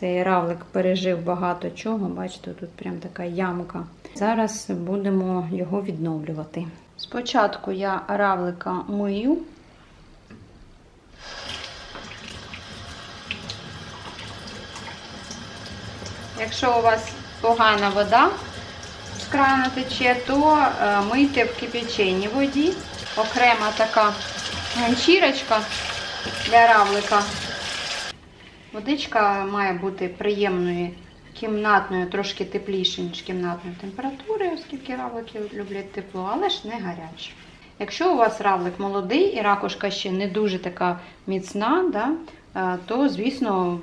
Цей равлик пережив багато чого. Бачите, тут прям така ямка. Зараз будемо його відновлювати. Спочатку я равлика мию. Якщо у вас погана вода з крана тече, то е, мийте в кипяченій воді. Окрема така ганчірочка для равлика. Водичка має бути приємної, кімнатної, трошки тепліше, ніж кімнатної температури, оскільки равлики люблять тепло, але ж не гаряче. Якщо у вас равлик молодий і ракушка ще не дуже така міцна, да, е, то, звісно,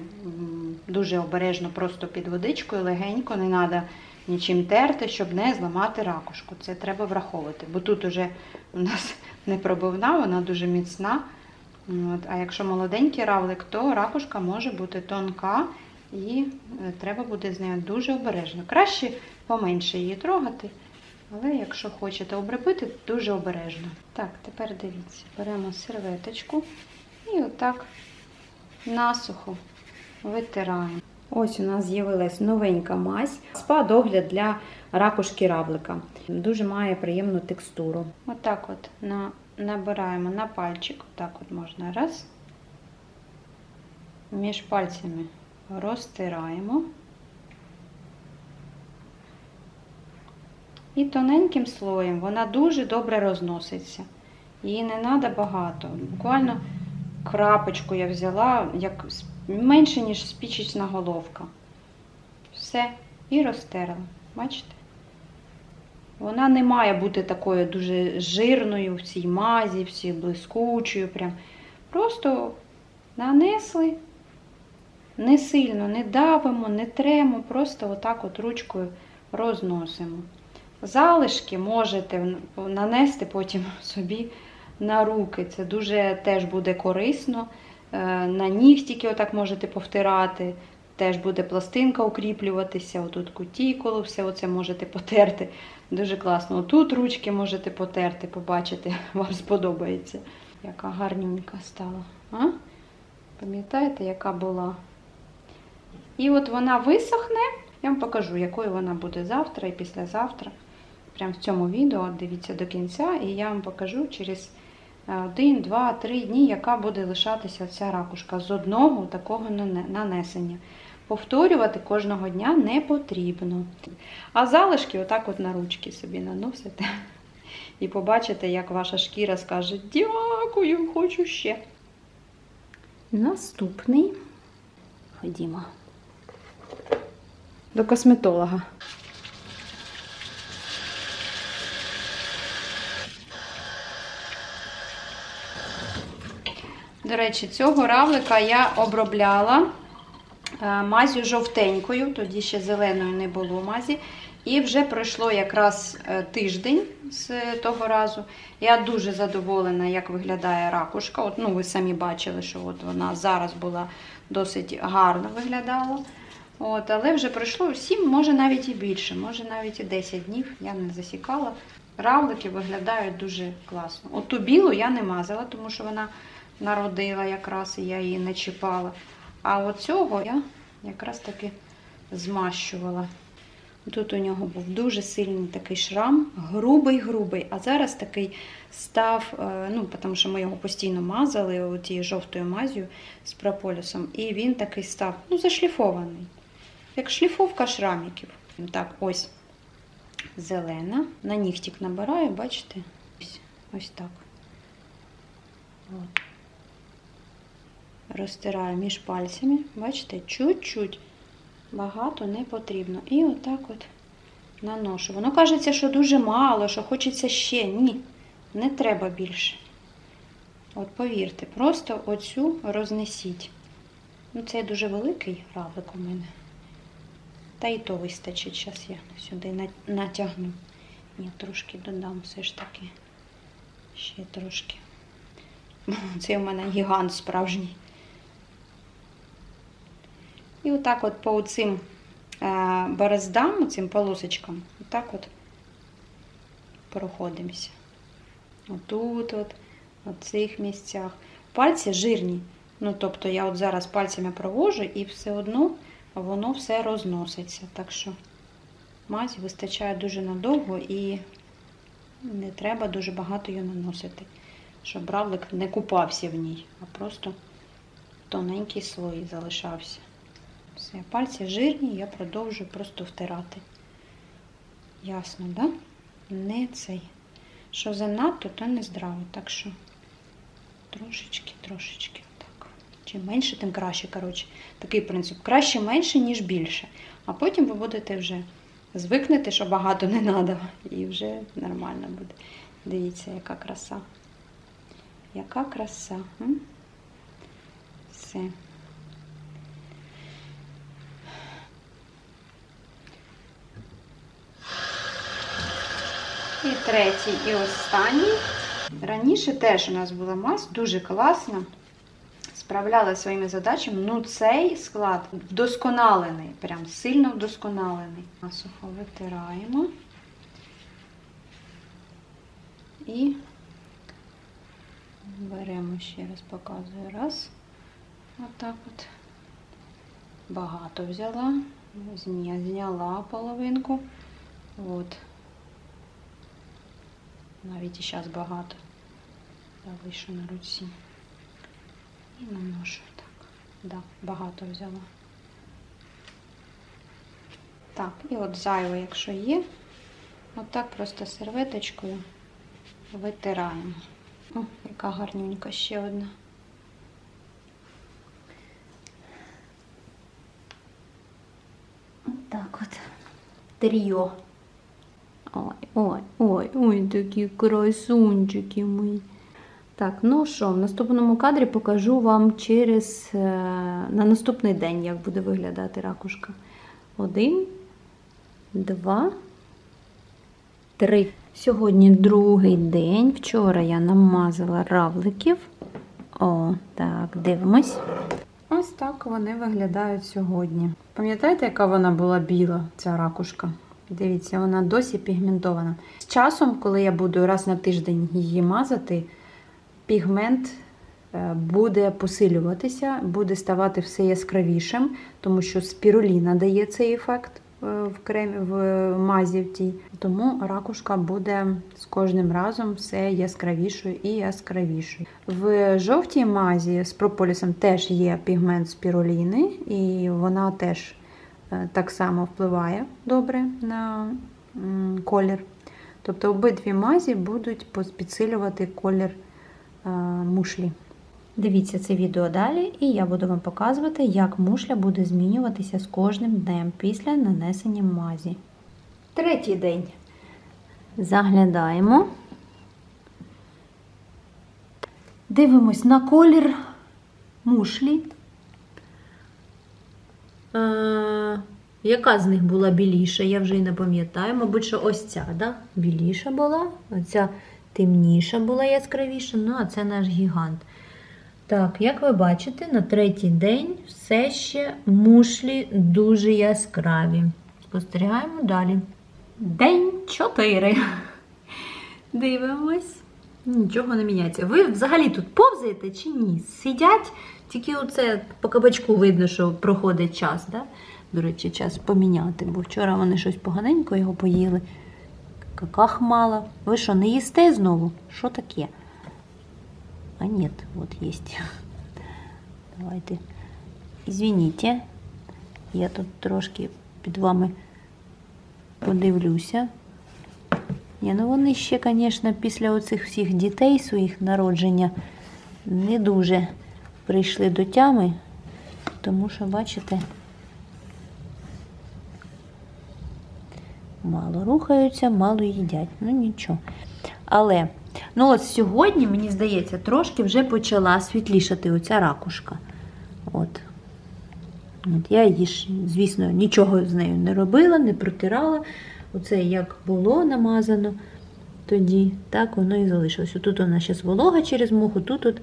дуже обережно просто під водичкою, легенько, не треба нічим терти, щоб не зламати ракушку. Це треба враховувати. Бо тут уже у нас не пробивна, вона дуже міцна. От, а якщо молоденький равлик, то ракушка може бути тонка і е, треба буде з нею дуже обережно. Краще поменше її трогати, але якщо хочете обробити, дуже обережно. Так, тепер дивіться, беремо серветочку і отак насухо витираємо. Ось у нас з'явилась новенька мазь. Спа-догляд для ракушки равлика. Дуже має приємну текстуру. Отак от на, набираємо на пальчик. Отак от можна раз. Між пальцями розтираємо. І тоненьким слоєм вона дуже добре розноситься. Її не треба багато. Буквально крапочку я взяла, як менше, ніж спічечна головка. Все, і розтерла. Бачите? Вона не має бути такою дуже жирною в цій мазі, всі блискучою. Прям. Просто нанесли, не сильно не давимо, не тремо, просто отак от ручкою розносимо. Залишки можете нанести потім собі на руки. Це дуже теж буде корисно. Е, На нігтіки отак можете повтирати. Теж буде пластинка укріплюватися. Отут кутікулу, все оце можете потерти. Дуже класно. Отут ручки можете потерти, побачити, вам сподобається. Яка гарненька стала. А? Пам'ятаєте, яка була? І от вона висохне. Я вам покажу, якою вона буде завтра і післязавтра. Прямо в цьому відео дивіться до кінця, і я вам покажу через один, два, три дні, яка буде лишатися ця ракушка з одного такого нанесення. Повторювати кожного дня не потрібно. А залишки отак от на ручки собі наносите. І побачите, як ваша шкіра скаже Дякую, хочу ще. Наступний. Ходімо. До косметолога. До речі, цього равлика я обробляла е, мазю жовтенькою, тоді ще зеленою не було мазі. І вже пройшло якраз е, тиждень з того разу. Я дуже задоволена, як виглядає ракушка. От, ну, ви самі бачили, що от вона зараз була досить гарно виглядала. От, але вже пройшло 7, може навіть і більше, може навіть і 10 днів, я не засікала. Равлики виглядають дуже класно. От ту білу я не мазала, тому що вона народила якраз, і я її не чіпала. А от цього я якраз таки змащувала. Тут у нього був дуже сильний такий шрам, грубий-грубий, а зараз такий став, е, ну, тому що ми його постійно мазали тією жовтою мазю з прополісом, і він такий став ну, зашліфований. Як шліфовка шраміків. Так, ось зелена. На нігтик набираю, бачите? Ось так. От. Розтираю між пальцями, бачите, чуть-чуть. Багато не потрібно. І отак от наношу. Воно кажеться, що дуже мало, що хочеться ще. Ні, не треба більше. От повірте, просто оцю рознесіть. Ну, це дуже великий равлик у мене. Та і то вистачить. Зараз я сюди натягну. Ні, трошки додам все ж таки. Ще трошки. Це у мене гігант справжній. І отак от по цим е, бороздам, цим полосочкам, отак от проходимося. Отут, от, от цих місцях. Пальці жирні. Ну, тобто я от зараз пальцями провожу і все одно воно все розноситься. Так що мазі вистачає дуже надовго і не треба дуже багато її наносити, щоб равлик не купався в ній, а просто тоненький слой залишався. Все, пальці жирні, я продовжую просто втирати. Ясно, да? Не цей. Що занадто, то не здраво. Так що трошечки, трошечки. Так. Чим менше, тим краще. Коротше, такий принцип. Краще менше, ніж більше. А потім ви будете вже звикнете, що багато не треба, і вже нормально буде. Дивіться, яка краса. Яка краса. Все. І третій, і останній. Раніше теж у нас була мазь, дуже класна. Справляла своїми задачами. Ну, цей склад вдосконалений, прям сильно вдосконалений. Насухо витираємо. І беремо ще раз, показую. Раз. Отак от. Багато взяла. Зня- Зняла половинку. От. Навіть і зараз багато. Залишу на руці. І наношу так. Да, багато взяла. Так, і от зайве, якщо є, отак просто серветочкою витираємо. О, яка гарненька ще одна. Так от. Тріо. Ой, ой, ой, ой, такі красунчики мої. Так, ну що, в наступному кадрі покажу вам через е, на наступний день, як буде виглядати ракушка. Один, два, три. Сьогодні другий день. Вчора я намазала равликів. О, так, дивимось. Ось так вони виглядають сьогодні. Пам'ятаєте, яка вона була біла, ця ракушка? Дивіться, вона досі пігментована. З часом, коли я буду раз на тиждень її мазати, пігмент е, буде посилюватися, буде ставати все яскравішим, тому що спіруліна дає цей ефект е, в кремі в мазі в тій. Тому ракушка буде з кожним разом все яскравішою і яскравішою. В жовтій мазі з прополісом теж є пігмент спіруліни, і вона теж так само впливає добре на колір. Тобто обидві мазі будуть підсилювати колір е, мушлі. Дивіться це відео далі, і я буду вам показувати, як мушля буде змінюватися з кожним днем після нанесення мазі. Третій день. Заглядаємо. Дивимось на колір мушлі. Яка з них була біліша? Я вже і не пам'ятаю. Мабуть, що ось ця, да? біліша була, оця темніша була яскравіша, ну а це наш гігант. Так, як ви бачите, на третій день все ще мушлі дуже яскраві. Спостерігаємо далі. День 4. Дивимось. Нічого не міняється. Ви взагалі тут повзаєте чи ні? Сидять, тільки оце по кабачку видно, що проходить час. Да? До речі, час поміняти, бо вчора вони щось поганенько його поїли. Каках мало. Ви що, не їсте знову? Що таке? А нет, вот есть. Давайте. Извините, я тут трошки під вами подивлюся. Ні, ну вони ще, звісно, після оцих всіх дітей своїх народження не дуже прийшли до тями, тому що, бачите, мало рухаються, мало їдять. Ну нічого. Але, ну от сьогодні, мені здається, трошки вже почала світлішати оця ракушка. От. От я її, ж, звісно, нічого з нею не робила, не протирала. Оце як було намазано тоді, так воно і залишилось. Тут вона зараз волога через муху, тут от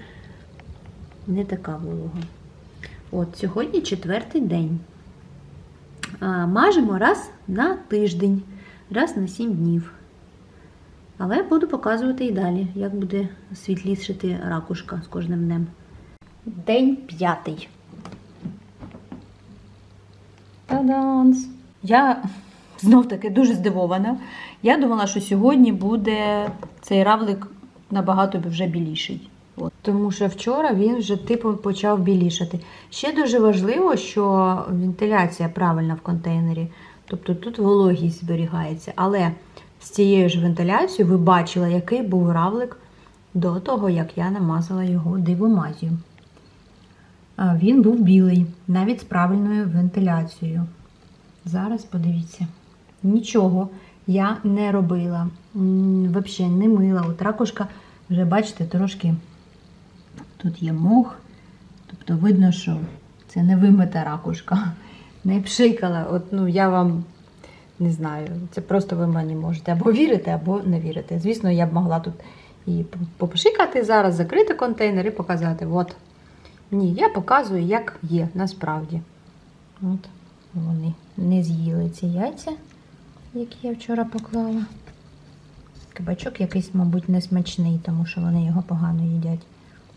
не така волога. От, сьогодні четвертий день. Мажемо раз на тиждень, раз на 7 днів. Але буду показувати і далі, як буде світлішити ракушка з кожним днем. День п'ятий. Та-данс! Я знов таки дуже здивована. Я думала, що сьогодні буде цей равлик набагато вже біліший. От. Тому що вчора він вже типу почав білішати. Ще дуже важливо, що вентиляція правильна в контейнері. Тобто тут вологість зберігається. Але з цією ж вентиляцією ви бачили, який був равлик до того, як я намазала його дивомазію. Він був білий, навіть з правильною вентиляцією. Зараз подивіться. Нічого я не робила. Взагалі не мила. От ракушка, вже бачите, трошки тут є мох. Тобто видно, що це не вимита ракушка. Не пшикала. От, ну, я вам не знаю. Це просто ви мені можете або вірити, або не вірити. Звісно, я б могла тут і попшикати зараз, закрити контейнер і показати. От. Ні, я показую, як є насправді. От вони не з'їли ці яйця, які я вчора поклала. Кабачок якийсь, мабуть, несмачний, тому що вони його погано їдять.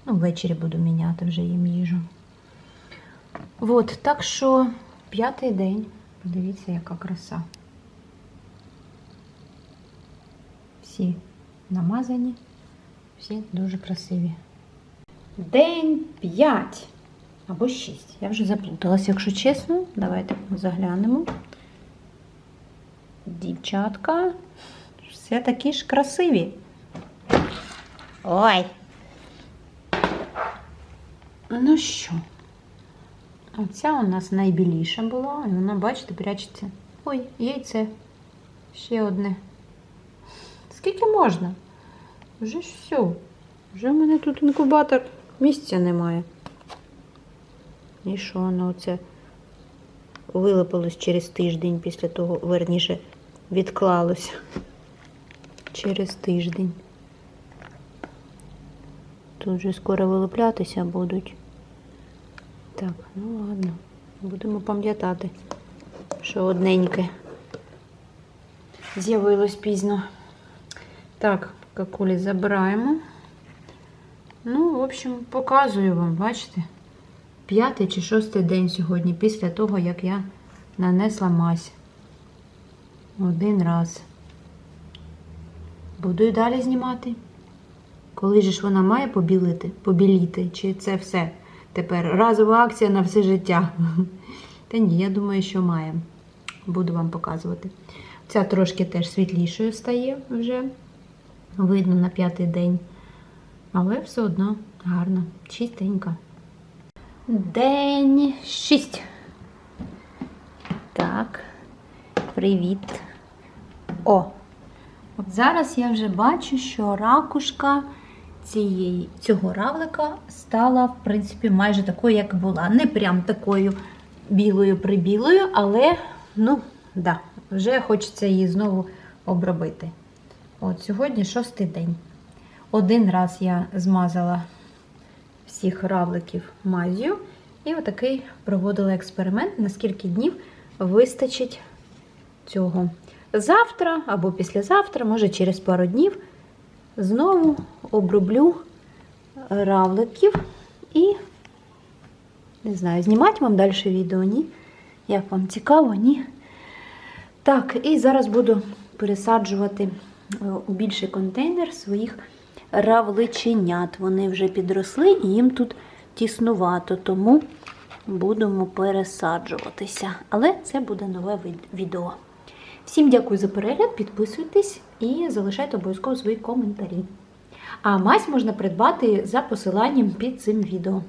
Ну, ввечері буду міняти вже їм їжу. От, так що п'ятий день. Подивіться, яка краса. Всі намазані, всі дуже красиві. День 5 або 6. Я вже заплуталась, якщо чесно. Давайте заглянемо. Дівчатка, все такі ж красиві. Ой. Ну що, оця у нас найбіліша була, і вона, бачите, прячеться. Ой, яйце. Ще одне. Скільки можна? Вже ж все. Вже в мене тут інкубатор місця немає. І що воно оце вилипалось через тиждень після того, верніше, відклалося через тиждень. Тут вже скоро вилуплятися будуть. Так, ну ладно, будемо пам'ятати, що одненьке з'явилось пізно. Так, какулі забираємо. Ну, в общем, показую вам, бачите? П'ятий чи шостий день сьогодні, після того, як я нанесла мазь. Один раз. Буду і далі знімати. Коли ж вона має побілити, побіліти, чи це все? Тепер разова акція на все життя. Та ні, я думаю, що має. Буду вам показувати. Ця трошки теж світлішою стає вже. Видно на п'ятий день. Але все одно гарно, чистенько. День 6. Так, привіт. О! От зараз я вже бачу, що ракушка цієї, цього равлика стала, в принципі, майже такою, як була. Не прям такою білою-прибілою, але, ну, да, вже хочеться її знову обробити. От сьогодні шостий день. Один раз я змазала всіх равликів мазію. І отакий проводила експеримент, на скільки днів вистачить цього. Завтра або післязавтра, може через пару днів, знову оброблю равликів і не знаю, знімати вам далі відео, ні? Як вам цікаво, ні? Так, і зараз буду пересаджувати е, у більший контейнер своїх равличенят. Вони вже підросли і їм тут тіснувато, тому будемо пересаджуватися. Але це буде нове відео. Всім дякую за перегляд, підписуйтесь і залишайте обов'язково свої коментарі. А мазь можна придбати за посиланням під цим відео.